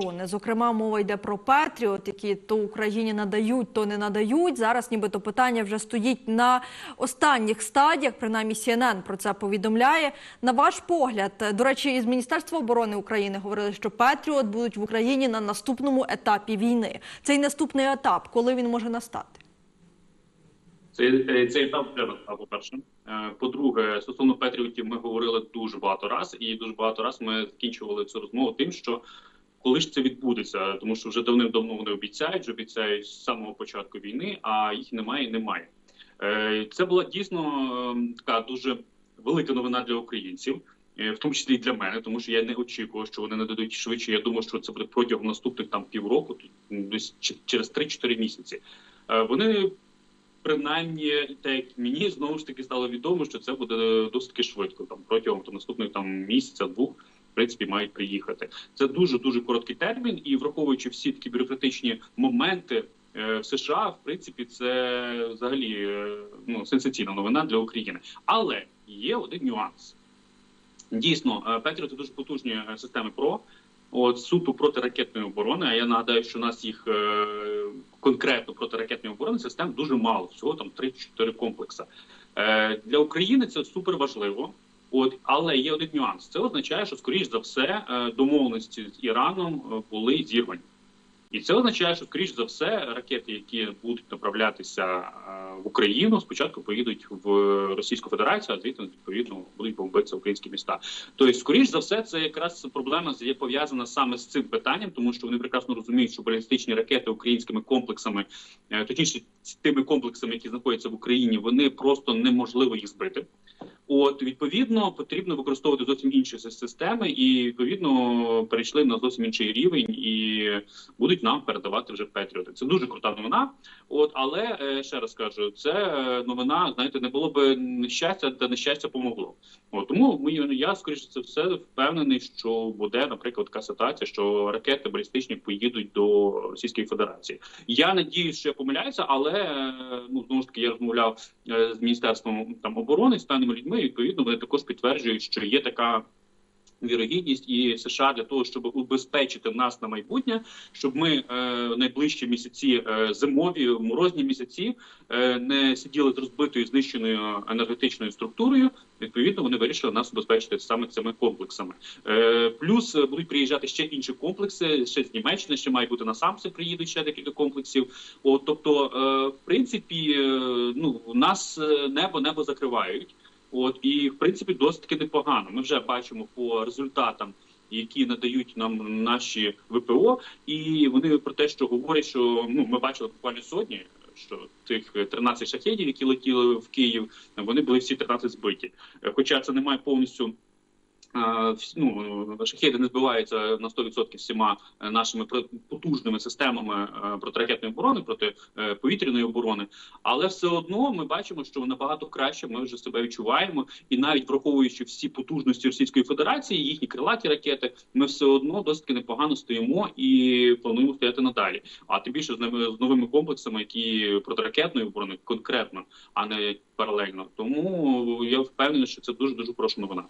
оборони. Зокрема, мова йде про Петріот, які то Україні надають, то не надають. Зараз нібито питання вже стоїть на останніх стадіях. Принаймні CNN про це повідомляє. На ваш погляд, до речі, із Міністерства оборони України говорили, що Петріот будуть в Україні на наступному етапі війни. Цей наступний етап, коли він може настати? Цей, е, цей етап вже настав, по-перше. Е, По-друге, стосовно Петріотів ми говорили дуже багато раз, і дуже багато раз ми закінчували цю розмову тим, що коли ж це відбудеться, тому що вже давним-давно вони обіцяють, вже обіцяють з самого початку війни, а їх немає і немає. Е, Це була дійсно е, така дуже велика новина для українців. е, В тому числі і для мене, тому що я не очікував, що вони нададуть швидше. Я думав, що це буде протягом наступних там півроку, десь через 3-4 місяці. Е, Вони принаймні, так як мені знову ж таки стало відомо, що це буде досить швидко. Там протягом там, наступних там місяця, двох, в принципі, мають приїхати. Це дуже дуже короткий термін, і враховуючи всі такі бюрократичні моменти. е, В США, в принципі, це взагалі е, ну сенсаційна новина для України. Але є один нюанс. Дійсно, е, це дуже потужні системи ПРО. От суто протиракетної оборони. А я нагадаю, що у нас їх конкретно протиракетної оборони систем дуже мало. Всього там 3-4 комплекси. Е, для України це супер важливо. От, але є один нюанс. Це означає, що скоріш за все е, домовленості з Іраном е, були зірвані. І це означає, що скоріш за все ракети, які будуть направлятися е, в Україну, спочатку поїдуть в Російську Федерацію, а звідти відповідно будуть бомбитися українські міста. Тобто, скоріш за все, це якраз проблема є пов'язана саме з цим питанням, тому що вони прекрасно розуміють, що балістичні ракети українськими комплексами, точніше тими комплексами, які знаходяться в Україні, вони просто неможливо їх збити. От відповідно потрібно використовувати зовсім інші системи, і відповідно перейшли на зовсім інший рівень і будуть нам передавати вже Петріоти. Це дуже крута новина. От але е, ще раз кажу, це е, новина. Знаєте, не було би нещастя, та нещастя помогло. От тому ми я скоріше це все впевнений, що буде, наприклад, така ситуація, що ракети балістичні поїдуть до Російської Федерації. Я надіюсь, що я помиляюся, але е, ну знову ж таки я розмовляв з міністерством там оборони з певними людьми. І, відповідно, вони також підтверджують, що є така. Вірогідність і США для того, щоб убезпечити нас на майбутнє, щоб ми е, найближчі місяці е, зимові морозні місяці е, не сиділи з розбитою знищеною енергетичною структурою. Відповідно, вони вирішили нас убезпечити саме цими комплексами. Е, плюс е, будуть приїжджати ще інші комплекси. Ще з Німеччини ще має бути на самси. Приїдуть ще декілька комплексів. От, тобто, е, в принципі, е, ну нас е, небо небо закривають. От і в принципі досить таки непогано. Ми вже бачимо по результатам, які надають нам наші ВПО, і вони про те, що говорять, що ну ми бачили буквально сьогодні. Що тих 13 шахедів, які летіли в Київ, вони були всі 13 збиті. Хоча це немає повністю. Вс- Ну, шахеди не збиваються на 100% всіма е, нашими потужними системами е, протиракетної оборони проти е, повітряної оборони, але все одно ми бачимо, що набагато краще ми вже себе відчуваємо, і навіть враховуючи всі потужності Російської Федерації, їхні крилаті ракети, ми все одно досить непогано стоїмо і плануємо стояти надалі. А тим більше з новими комплексами, які протиракетної оборони конкретно, а не паралельно. Тому я впевнений, що це дуже дуже хороша новина.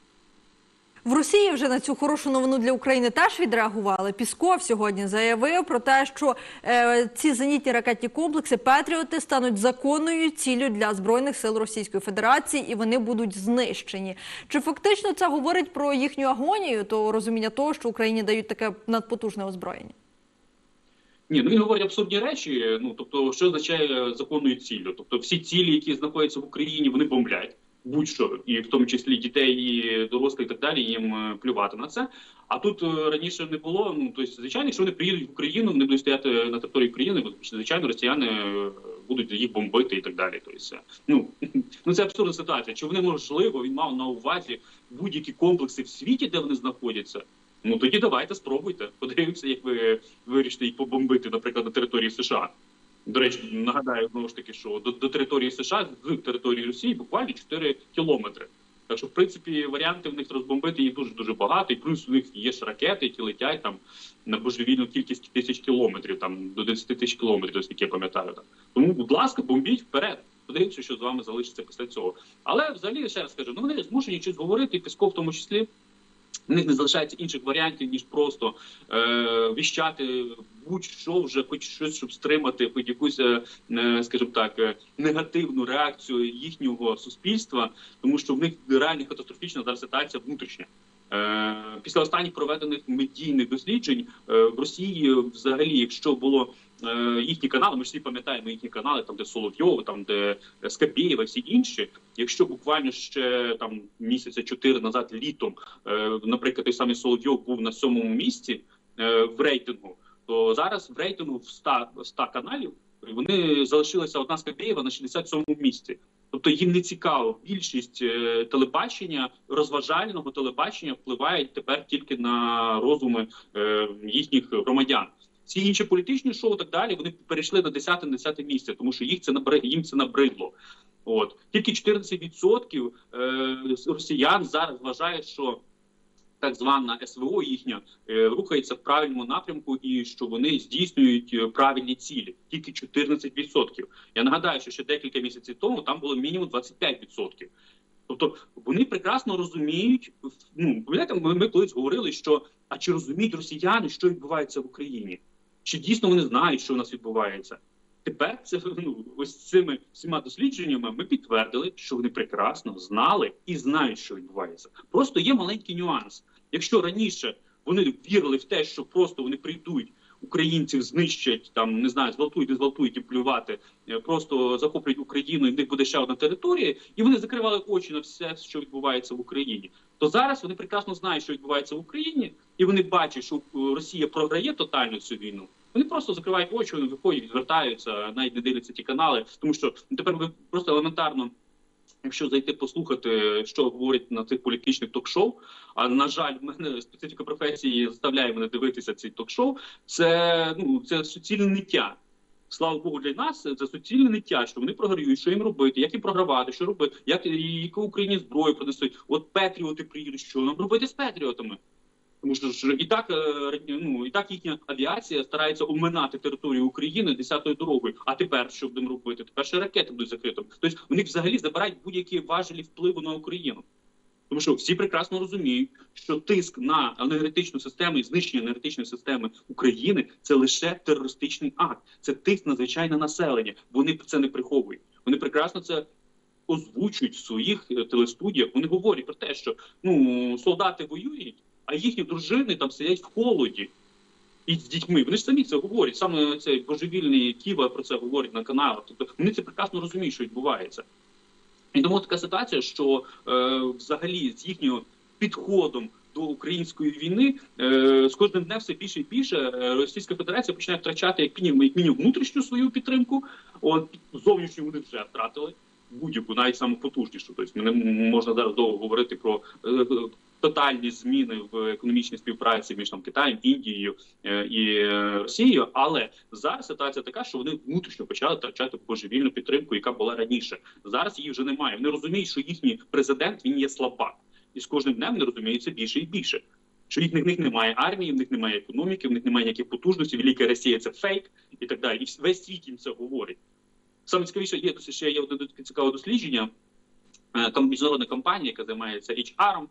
В Росії вже на цю хорошу новину для України теж відреагували. Пісков сьогодні заявив про те, що е, ці зенітні ракетні комплекси Петріоти стануть законною ціллю для збройних сил Російської Федерації, і вони будуть знищені. Чи фактично це говорить про їхню агонію, то розуміння того, що Україні дають таке надпотужне озброєння? Ні, ну він говорить абсурдні речі. Ну тобто, що означає законною ціллю? Тобто, всі цілі, які знаходяться в Україні, вони бомблять. Будь-що, і в тому числі дітей, і дорослих, і так далі, їм е, плювати на це. А тут е, раніше не було. Ну тобто, звичайно, якщо вони приїдуть в Україну, вони будуть стояти на території України, бо звичайно, росіяни е, будуть їх бомбити і так далі. Тобто, е, ну ну це абсурдна ситуація. Чи вони можливо він мав на увазі будь-які комплекси в світі, де вони знаходяться? Ну тоді давайте спробуйте. Подивимося, як ви вирішите їх побомбити, наприклад, на території США. До речі, нагадаю знову ж таки, що до, до території США з території Росії буквально 4 кілометри. Так що, в принципі, варіанти в них розбомбити їх дуже дуже багато, і плюс у них є ж ракети, які летять там на божевільну кількість тисяч кілометрів, там до 10 тисяч кілометрів, оскільки я пам'ятаю. Тому, будь ласка, бомбіть вперед. Подивимося, що з вами залишиться після цього. Але взагалі ще раз кажу, ну вони змушені щось говорити, і Пісков в тому числі. У них не залишається інших варіантів, ніж просто е, віщати будь-що вже, хоч щось, щоб стримати, хоч якусь, е, е, скажімо так, е, негативну реакцію їхнього суспільства, тому що в них реально катастрофічна зараз ситуація внутрішня. Е, Після останніх проведених медійних досліджень в Росії, взагалі, якщо було їхні канали, ми всі пам'ятаємо їхні канали, там де Соловйов, там де Скабєєва, всі інші. Якщо буквально ще там місяця чотири назад, літом, е, наприклад, той самий Соловйов був на сьомому місці е, в рейтингу, то зараз в рейтингу в 100, 100 каналів вони залишилися одна Скабєєва на 67-му місці. Тобто їм не цікаво. Більшість е, телебачення, розважального телебачення впливає тепер тільки на розуми е, їхніх громадян. Всі інші політичні шоу так далі вони перейшли на 10 на 10 місце, тому що їх це набри, їм це набридло. От тільки 14% е, росіян зараз вважають, що так звана СВО їхня е, рухається в правильному напрямку, і що вони здійснюють е, правильні цілі. Тільки 14%. Я нагадаю, що ще декілька місяців тому там було мінімум 25%. Тобто вони прекрасно розуміють. Ну пам'ятаєте, ми колись говорили, що а чи розуміють росіяни, що відбувається в Україні? Чи дійсно вони знають, що у нас відбувається? Тепер це ну ось цими всіма дослідженнями ми підтвердили, що вони прекрасно знали і знають, що відбувається. Просто є маленький нюанс. Якщо раніше вони вірили в те, що просто вони прийдуть, українців знищать, там не знаю, зґвалтують, не зґвалтують і плювати, е, просто захоплять Україну, і в них буде ще одна територія, і вони закривали очі на все, що відбувається в Україні. То зараз вони прекрасно знають, що відбувається в Україні, і вони бачать, що е, Росія програє тотально цю війну. Вони просто закривають очі, вони виходять, відвертаються, навіть не дивляться ті канали, тому що тепер ви просто елементарно. Якщо зайти послухати, що говорять на цих політичних ток-шоу, а на жаль, в мене специфіка професії заставляє мене дивитися ці ток-шоу. Це ну це суцільне ниття. Слава Богу, для нас це суцільне ниття, що вони програють, що їм робити, як їм програвати, що робити, як яку Україні зброю принесуть. От Петріоти приїдуть, що нам робити з Петріотами. Тому що ж і так е, ну і так їхня авіація старається оминати територію України десятою дорогою. А тепер що будемо робити? Тепер ще ракети будуть закритими. Тобто вони взагалі забирають будь-які важелі впливу на Україну. Тому що всі прекрасно розуміють, що тиск на енергетичну систему і знищення енергетичної системи України це лише терористичний акт, це тиск на звичайне населення. Вони це не приховують. Вони прекрасно це озвучують в своїх е, телестудіях. Вони говорять про те, що ну солдати воюють, а їхні дружини там сидять в холоді. І з дітьми вони ж самі це говорять. Саме цей божевільний Ківа про це говорить на каналах. Тобто вони це прекрасно розуміють, що відбувається. І тому така ситуація, що е, взагалі з їхнім підходом до української війни е, з кожним днем все більше і більше е, Російська Федерація починає втрачати як мінімум, як мінімум внутрішню свою підтримку. От зовнішню вони вже втратили будь-яку, навіть саму потужнішу. Тобто не можна зараз довго говорити про е, тотальні зміни в економічній співпраці між там Китаєм, Індією е, і Росією. Але зараз ситуація така, що вони внутрішньо почали втрачати божевільну підтримку, яка була раніше. Зараз її вже немає. Вони розуміють, що їхній президент він є слабак, і з кожним днем вони розуміють це більше і більше. Що їх в них немає армії, в них немає економіки, в них немає ніяких потужностей. Велика Росія це фейк і так далі. І весь світ їм це говорить. Саме цікавіше є досі ще є одне цікаве дослідження. Там міжнародна компанія, яка займається HR,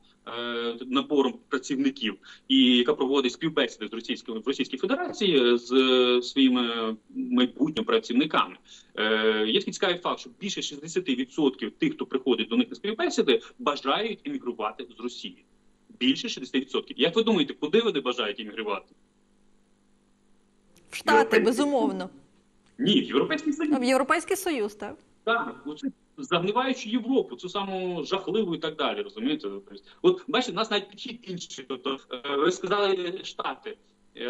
набором працівників, і яка проводить співбесіди з російськими в Російській Федерації з своїми майбутніми працівниками. Є такий цікавий факт, що більше 60% тих, хто приходить до них на співбесіди, бажають емігрувати з Росії. Більше 60%. Як ви думаєте, куди вони бажають емігрувати? В Штати, безумовно. Ні, в Європейський Союз. В Європейський Союз, так. Так, оце загниваючи Європу, цю саму жахливу і так далі. Розумієте? От бачите, нас навіть підхід інший. Тобто, ви сказали Штати.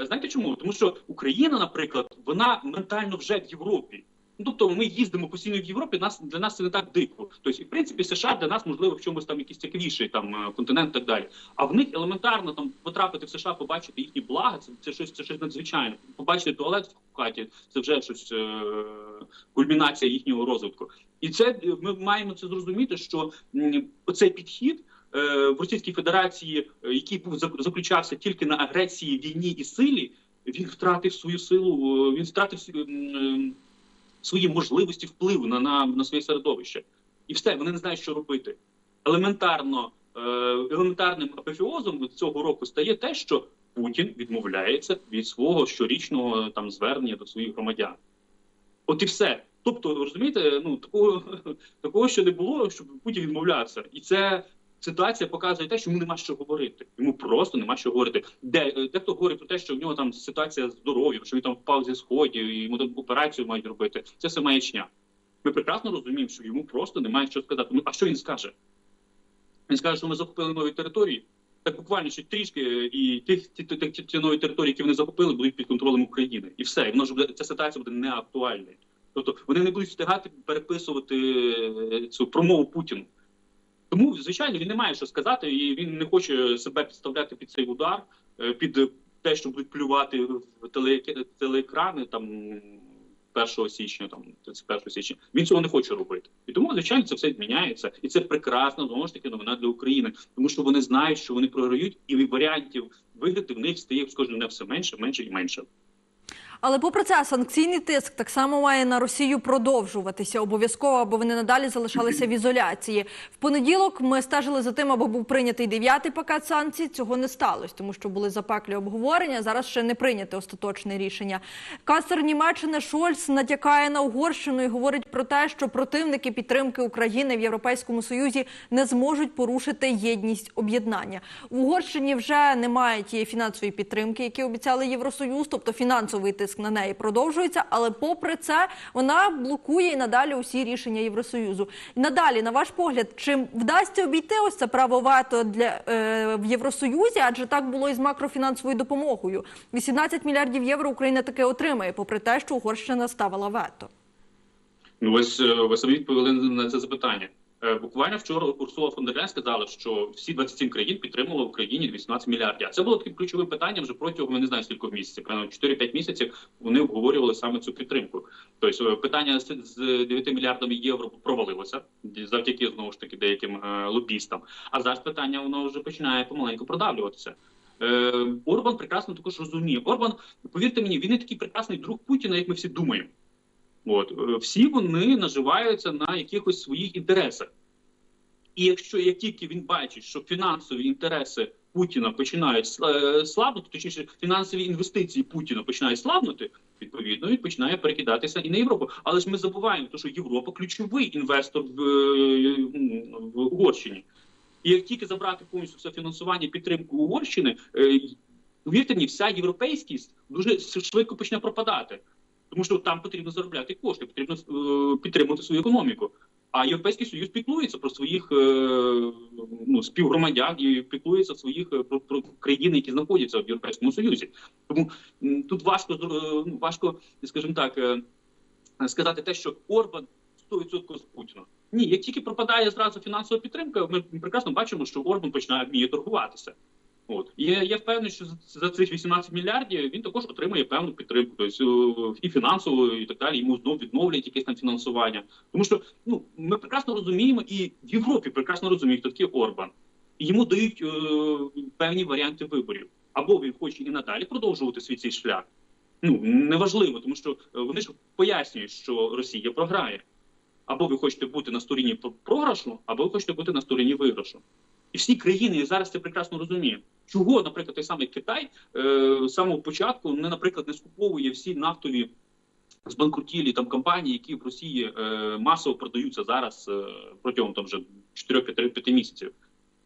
Знаєте чому? Тому що Україна, наприклад, вона ментально вже в Європі. Ну, тобто ми їздимо постійно в Європі, нас для нас це не так дико. Тобто, в принципі, США для нас можливо в чомусь там якийсь цікавіший там континент, і так далі. А в них елементарно там потрапити в США, побачити їхні блага, це це щось це щось надзвичайне. Побачити туалет в хаті, це вже щось е, кульмінація їхнього розвитку. І це ми маємо це зрозуміти, що оцей підхід. В Російській Федерації, який був заключався тільки на агресії, війні і силі, він втратив свою силу, він втратив свої можливості впливу на, на, на своє середовище. І все, вони не знають, що робити. Елементарно е, елементарним апофеозом цього року стає те, що Путін відмовляється від свого щорічного там звернення до своїх громадян. От і все. Тобто, розумієте, ну такого, такого ще не було, щоб Путін відмовлявся. І це ситуація показує те, що йому нема що говорити. Йому просто нема що говорити. Де е, дехто говорить про те, що в нього там ситуація з здоров'ям, що він там впав зі сходів, і йому там операцію мають робити. Це все маячня. Ми прекрасно розуміємо, що йому просто немає що сказати. Ну а що він скаже? Він скаже, що ми захопили нові території. Так буквально ще трішки, і тих ті, ті, ті, ті нові території, які вони захопили, будуть під контролем України. І все, і воно ж буде ця ситуація буде неактуальною. Тобто вони не будуть встигати переписувати е, цю промову Путіну. Тому, звичайно, він не має що сказати, і він не хоче себе підставляти під цей удар, е, під те, що будуть плювати в теле, телеекрани там 1 січня, там 31 січня. Він цього не хоче робити. І тому, звичайно, це все зміняється. І це прекрасна знову ж таки новина для України, тому що вони знають, що вони програють, і варіантів виграти в них стає з кожним днем все менше, менше і менше. Але попри це, санкційний тиск так само має на Росію продовжуватися обов'язково, аби вони надалі залишалися в ізоляції. В понеділок ми стежили за тим, аби був прийнятий дев'ятий пакет санкцій. Цього не сталося, тому що були запеклі обговорення. Зараз ще не прийняте остаточне рішення. Канцлер Німеччини Шольц натякає на Угорщину і говорить про те, що противники підтримки України в Європейському Союзі не зможуть порушити єдність об'єднання. В Угорщині вже немає тієї фінансової підтримки, які обіцяли Євросоюз, тобто фінансовий тиск на неї продовжується. Але попри це вона блокує і надалі усі рішення Євросоюзу. Надалі, на ваш погляд, чи вдасться обійти ось це право вето для е, в Євросоюзі? Адже так було і з макрофінансовою допомогою. 18 мільярдів євро Україна таки отримає, попри те, що Угорщина ставила вето. Ну, ось е, ви самі відповіли на це запитання. Е, Буквально вчора Урсула фон сказала, що всі 27 країн підтримали Україні 18 мільярдів. А це було таким ключовим питанням вже протягом не знаю скільки місяців. Певно, 4-5 місяців вони обговорювали саме цю підтримку. Тобто е, питання з з 9 мільярдами євро провалилося завдяки знову ж таки деяким е, лобістам. А зараз питання воно вже починає помаленьку продавлюватися. Орбан прекрасно також розуміє. Орбан, повірте мені, він не такий прекрасний друг Путіна, як ми всі думаємо. От е, всі вони наживаються на якихось своїх інтересах. І якщо як тільки він бачить, що фінансові інтереси Путіна починають е, слабнути, точніше фінансові інвестиції Путіна починають слабнути, відповідно він починає перекидатися і на Європу. Але ж ми забуваємо, що Європа ключовий інвестор в, е, в Угорщині. І як тільки забрати повністю все фінансування підтримку Угорщини, повірте мені, вся європейськість дуже швидко почне пропадати. Тому що там потрібно заробляти кошти, потрібно е, підтримувати свою економіку. А Європейський Союз піклується про своїх е, ну, співгромадян і піклується своїх е, про, про країни, які знаходяться в Європейському Союзі. Тому тут важко зро- ну, важко, скажімо так, е, сказати те, що Орбан 100% з Путіна. Ні, як тільки пропадає зразу фінансова підтримка, ми прекрасно бачимо, що Орбан починає вміє торгуватися. От і я, впевнений, що за- цих 18 мільярдів він також отримає певну підтримку, тобто і фінансову, і так далі. Йому знов відновлять якесь там фінансування. Тому що ну ми прекрасно розуміємо, і в Європі прекрасно розуміють, такий Орбан. Йому дають е, певні варіанти виборів. Або він хоче і надалі продовжувати свій цей шлях. Ну неважливо, тому що е, вони ж пояснюють, що Росія програє. Або ви хочете бути на стороні про- програшу, або ви хочете бути на стороні виграшу. І всі країни зараз це прекрасно розуміють. Чого, наприклад, той самий Китай е, з самого початку не, наприклад, не скуповує всі нафтові збанкрутілі там компанії, які в Росії е, масово продаються зараз е, протягом там вже 4-5 місяців.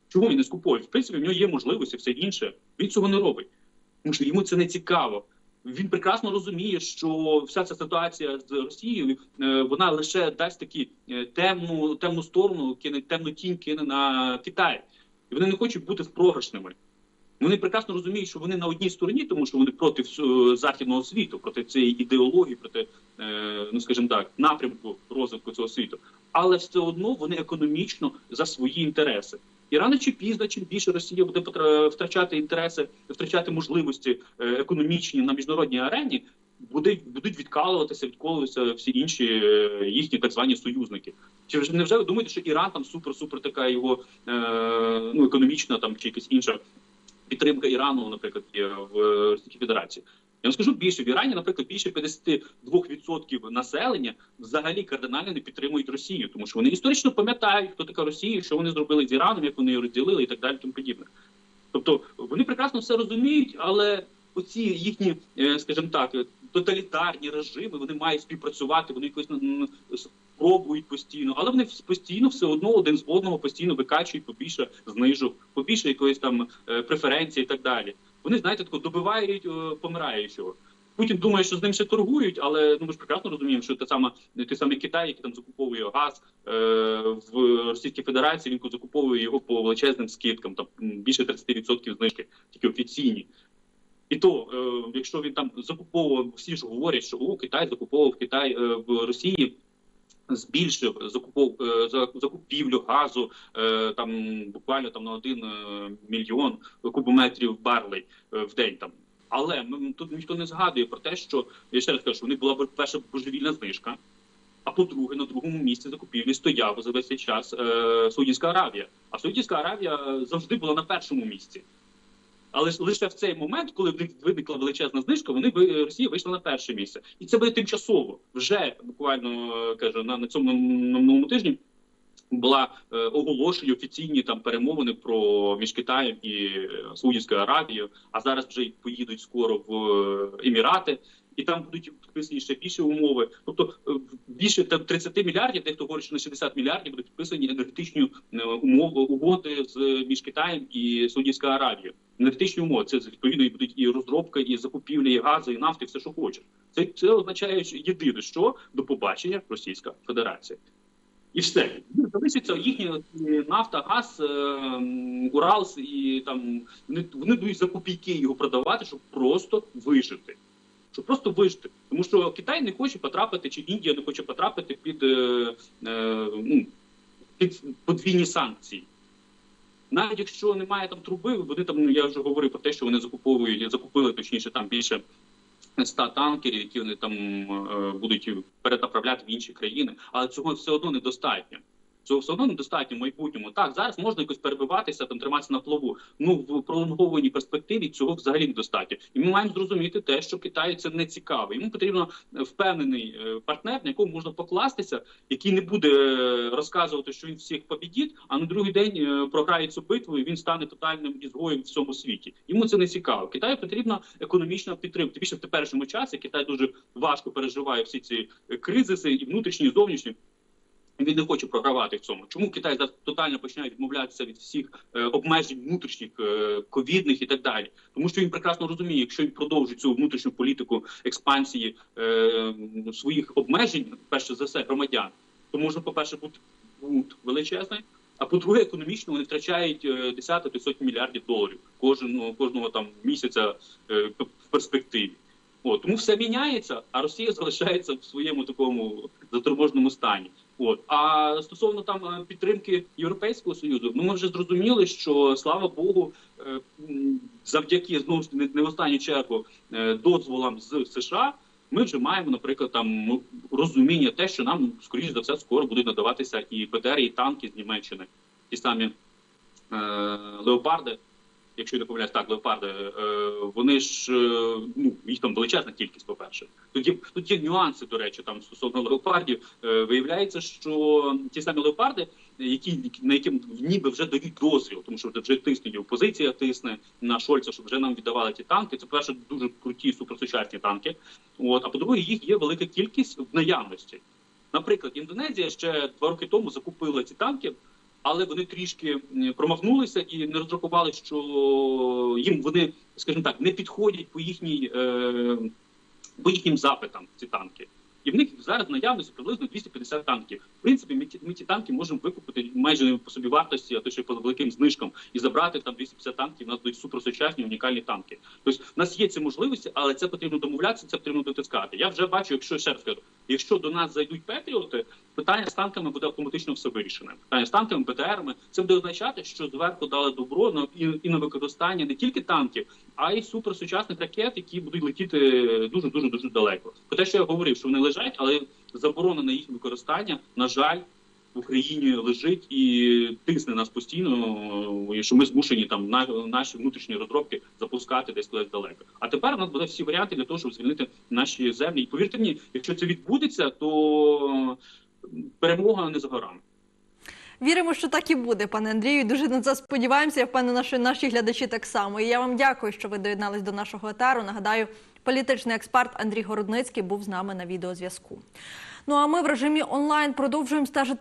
Чого він не скуповує? В принципі, в нього є можливості, все інше. Він цього не робить, тому що йому це не цікаво. Він прекрасно розуміє, що вся ця ситуація з Росією е, вона лише дасть такі е, темну темну сторону, кине темну тінь кине на Китай, і вони не хочуть бути програшними. Вони прекрасно розуміють, що вони на одній стороні, тому що вони проти всього західного світу, проти цієї ідеології, проти е, ну скажімо так, напрямку розвитку цього світу. Але все одно вони економічно за свої інтереси. І рано чи пізно, чим більше Росія буде втрачати інтереси, втрачати можливості е, економічні на міжнародній арені, буде, будуть відкалуватися, відколуватися всі інші е, їхні так звані союзники. Чи вже невже ви думаєте, що Іран там супер-супер така його е, ну, економічна там чи якась інша підтримка Ірану, наприклад, є в Російській Федерації? Я вам скажу більше в Ірані, наприклад, більше 52% населення взагалі кардинально не підтримують Росію, тому що вони історично пам'ятають, хто така Росія, що вони зробили з Іраном, як вони її розділили і так далі. Тому подібне. Тобто вони прекрасно все розуміють, але оці їхні, е, скажімо так, тоталітарні режими, вони мають співпрацювати, вони якось м, спробують постійно, але вони постійно все одно один з одного постійно викачують побільше знижок, побільше якоїсь там е, преференції і так далі. Вони знаєте, тако добивають е, помираючого. Путін думає, що з ним ще торгують, але ну ми ж прекрасно розуміємо, що те саме той самий Китай, який там закуповує газ е, в Російській Федерації, він закуповує його по величезним скидкам, там більше 30% знижки, тільки офіційні. І то, е, якщо він там закуповував, всі ж говорять, що о, Китай закуповував Китай е, в Росії. Збільшив закупов е, закупівлю газу е, там буквально там на один е, мільйон кубометрів барлей в день там. Але ми, тут ніхто не згадує про те, що я ще раз кажу, що в них була перша божевільна знижка. А по-друге, на другому місці закупівлі стояв за весь цей час е, Саудівська Аравія. А Саудівська Аравія завжди була на першому місці. Але ж лише в цей момент, коли в них виникла величезна знижка, вони в Росія вийшла на перше місце, і це буде тимчасово. Вже буквально е, кажу на, на цьому на минулому тижні була е, оголошені офіційні там перемовини про між Китаєм і е, Саудівською Аравією. А зараз вже поїдуть скоро в е, Емірати. І там будуть підписані ще більше умови. Тобто е, більше 30 мільярдів, дехто говорить, що на 60 мільярдів будуть підписані енергетичні е, умови угоди з між Китаєм і Саудівською Аравією. Енергетичні умови це відповідно і будуть і розробка, і закупівля, і газу, і нафти, все, що хочеш. Це, це означає єдине, що до побачення Російська Федерація. І все залишиться їхня е, нафта, газ, Уралс і там вони, вони будуть за копійки його продавати, щоб просто вижити. Щоб просто вижити. Тому що Китай не хоче потрапити, чи Індія не хоче потрапити під, е, е, ну, під подвійні санкції. Навіть якщо немає там труби, вони там, ну, я вже говорив про те, що вони закуповують, закупили точніше там більше 100 танкерів, які вони там е, будуть перенаправляти в інші країни, але цього все одно недостатньо. Цього все одно недостатньо в майбутньому. Так, зараз можна якось перебиватися, там триматися на плаву. Ну в пролонгованій перспективі цього взагалі недостатньо. І ми маємо зрозуміти те, що Китаю це не цікаво. Йому потрібно впевнений е, партнер, на якому можна покластися, який не буде е, розказувати, що він всіх побідіть, а на другий день е, програє цю битву, і він стане тотальним ізгоєм в цьому світі. Йому це не цікаво. Китаю потрібна економічна підтримка. Більше в теперішньому часі Китай дуже важко переживає всі ці кризиси, і внутрішні, і зовнішні. Він не хоче програвати в цьому. Чому Китай зараз тотально починає відмовлятися від всіх е, обмежень внутрішніх, е, ковідних і так далі? Тому що він прекрасно розуміє, якщо він продовжить цю внутрішню політику експансії е, своїх обмежень, перше за все, громадян, то можна, по-перше, бути бунт величезний. А по-друге, економічно вони втрачають е, десятки сотні мільярдів доларів кожного кожного там місяця е, в перспективі. От тому все міняється, а Росія залишається в своєму такому заторможеному стані. От а стосовно там е, підтримки Європейського союзу, ну ми вже зрозуміли, що слава Богу, е, завдяки знову ж не, в останню чергу е, дозволам з США. Ми вже маємо, наприклад, там ну, розуміння, те, що нам скоріш за все скоро будуть надаватися і ПТР, і танки з Німеччини, ті самі е, леопарди. Якщо не помиляюсь, так, леопарди, е, вони ж е, ну їх там величезна кількість, по-перше. Тут є, тут є нюанси, до речі, там стосовно леопардів. Е, виявляється, що ті самі леопарди, які на яким ніби вже дають дозвіл, тому що вже тиснуть опозиція тисне на Шольца, щоб вже нам віддавали ті танки. Це перше дуже круті суперсучасні танки. От а по-друге, їх є велика кількість в наявності. Наприклад, Індонезія ще два роки тому закупила ці танки. Але вони трішки промахнулися і не розрахували, що їм вони, скажімо так, не підходять по їхній е, по їхнім запитам ці танки. І в них зараз в наявності приблизно 250 танків. В принципі, ми ті, ми ті танки можемо викупити майже по собі вартості, а то ще по великим знижкам, і забрати там 250 танків. У нас будуть суперсучасні унікальні танки. Тобто, в нас є ці можливості, але це потрібно домовлятися, це потрібно дотискати. Я вже бачу, якщо ще раз кажу, якщо до нас зайдуть петріоти, питання з танками буде автоматично все вирішене. Питання з танками, БТРами. Це буде означати, що зверху дали добро на і, і на використання не тільки танків, а й суперсучасних ракет, які будуть летіти дуже дуже дуже далеко. Про те, що я говорив, що вони лежать, але заборона на їх використання, на жаль, в Україні лежить і тисне нас постійно, що ми змушені там на наші внутрішні розробки запускати десь кудись далеко. А тепер у нас буде всі варіанти для того, щоб звільнити наші землі. І повірте мені, якщо це відбудеться, то перемога не за горами. Віримо, що так і буде, пане Андрію. Дуже на це сподіваємося. Я впевнена, що наші глядачі так само. І я вам дякую, що ви доєднались до нашого етеру. Нагадаю, політичний експерт Андрій Городницький був з нами на відеозв'язку. Ну а ми в режимі онлайн продовжуємо стежити